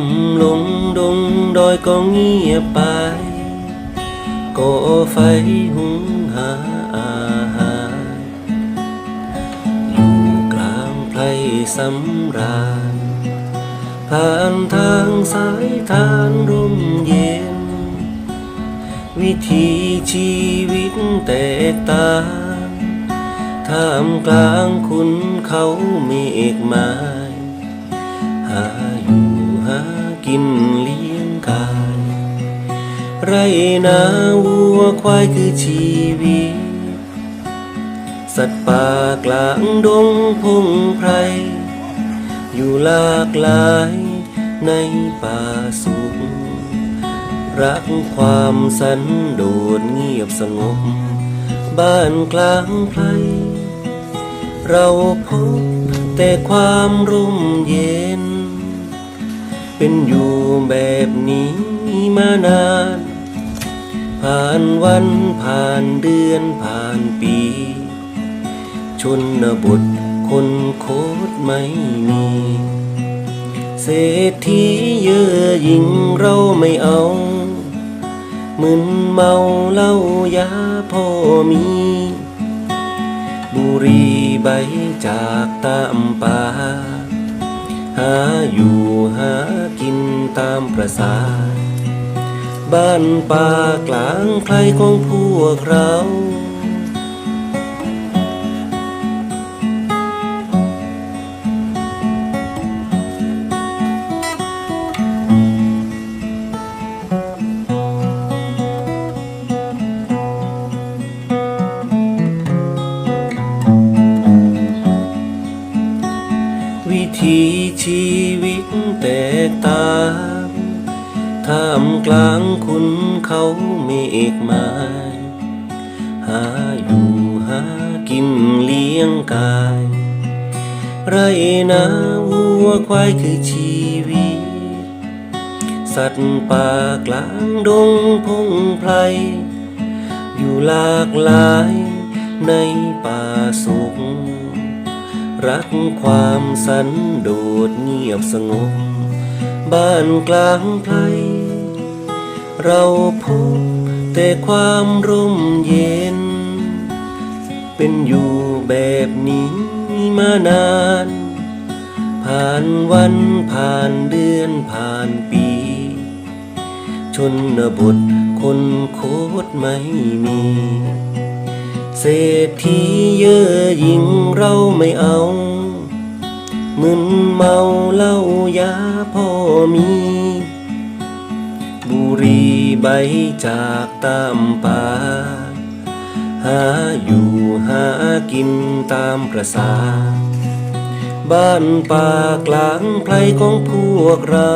ำลงดงดอยก็เงียบไปก่อไฟหุงหาอาหารอยู่กลางไพรสำราญผ่านทางสายทานร่มเย็น วิถีชีวิตแตกต่างท่ามกลางคุณเขาเมฆม้ห กินเลี้ยงกาย ไรนาวัวควายคือชีวิต สัตว์ป่ากลางดงพงไพร อยู่หลากหลายในป่าสุข รักความสันโดษเงียบสงบ บ้านกลางไพร เราพบแต่ความร่มเย็น เป็นอยู่แบบนี้มานาน ผ่านวันผ่านเดือนผ่านปี ชนบทคนโคตรไม่มี เศรษฐีเยอะยิ่งเราไม่เอามึนเมาเหล้ายาพ่อมี บุรีใบจากตามป่า หาอยู่หากินตามประสา บ้านป่ากลางใครของพวกเรา วิถีชีวิตแตกต่างท่ามกลางคุณเขาเมฆไม้หาอยู่หากินเลี้ยงกาย ไรนาวัวควายคือชีวิต สัตว์ป่ากลางดงพงไพรอยู่หลากหลายในป่าสุข รักความสันโดษเงียบสงบ บ้านกลางไพรเราพบแต่ความร่มเย็น เป็นอยู่แบบนี้มานาน ผ่านวันผ่านเดือนผ่านปี ชนบทคนโคตรไม่มี เศรษฐีเยอะยิ่งเราไม่เอา มึนเมาเหล้ายาพ่อมี บุรีใบจากตามป่า หาอยู่หากินตามประสา บ้านป่ากลางไพรของพวกเรา